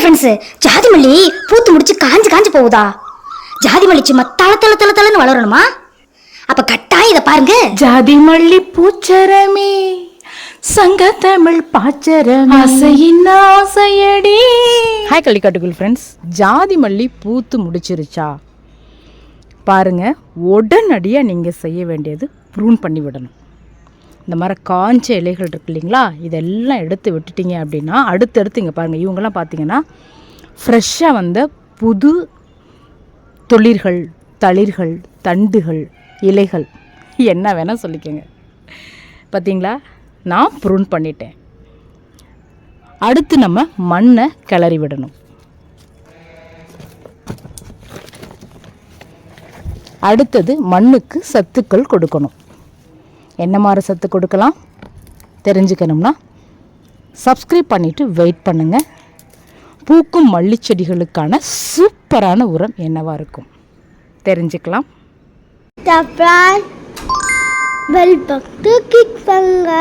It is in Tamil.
ஃப்ரெண்ட்ஸ் ஜாதி மல்லி பூத்து முடிச்சு காஞ்சு காஞ்சு போகுதா? ஜாதி மல்லி சும்மா தள தள தள தளன்னு வளரணுமா? அப்ப கட்டாயம் இதை பாருங்க. ஜாதி மல்லி பூச்சரமே சங்க தமிழ் பாச்சரம். ஆசையின் ஆசையடி. ஹாய் கள்ளிக்காட்டுக்குள் ஃப்ரெண்ட்ஸ் ஜாதி மல்லி பூத்து முடிச்சிருச்சா? பாருங்க உடனடியாக நீங்கள் செய்ய வேண்டியது ப்ரூன் பண்ணி விடணும். இந்த மாதிரி காஞ்ச இலைகள் இருக்கு இல்லைங்களா? இதெல்லாம் எடுத்து விட்டுட்டீங்க அப்படின்னா அடுத்தடுத்து இங்கே பாருங்கள் இவங்கெல்லாம் பார்த்தீங்கன்னா ஃப்ரெஷ்ஷாக வந்த புது தொழிர்கள் தளிர்கள் தண்டுகள் இலைகள் என்ன வேணால் சொல்லிக்கோங்க. பார்த்தீங்களா நான் ப்ரூன் பண்ணிட்டேன். அடுத்து நம்ம மண்ணை கிளறி விடணும். அடுத்தது மண்ணுக்கு சத்துக்கள் கொடுக்கணும். என்ன மாதிரி சத்து கொடுக்கலாம் தெரிஞ்சுக்கணும்னா சப்ஸ்கிரைப் பண்ணிவிட்டு வெயிட் பண்ணுங்கள் பூக்கும் மல்லிச்செடிகளுக்கான சூப்பரான உரம் என்னவாக இருக்கும்? தெரிஞ்சுக்கலாம். கிளிக் பண்ணுங்க.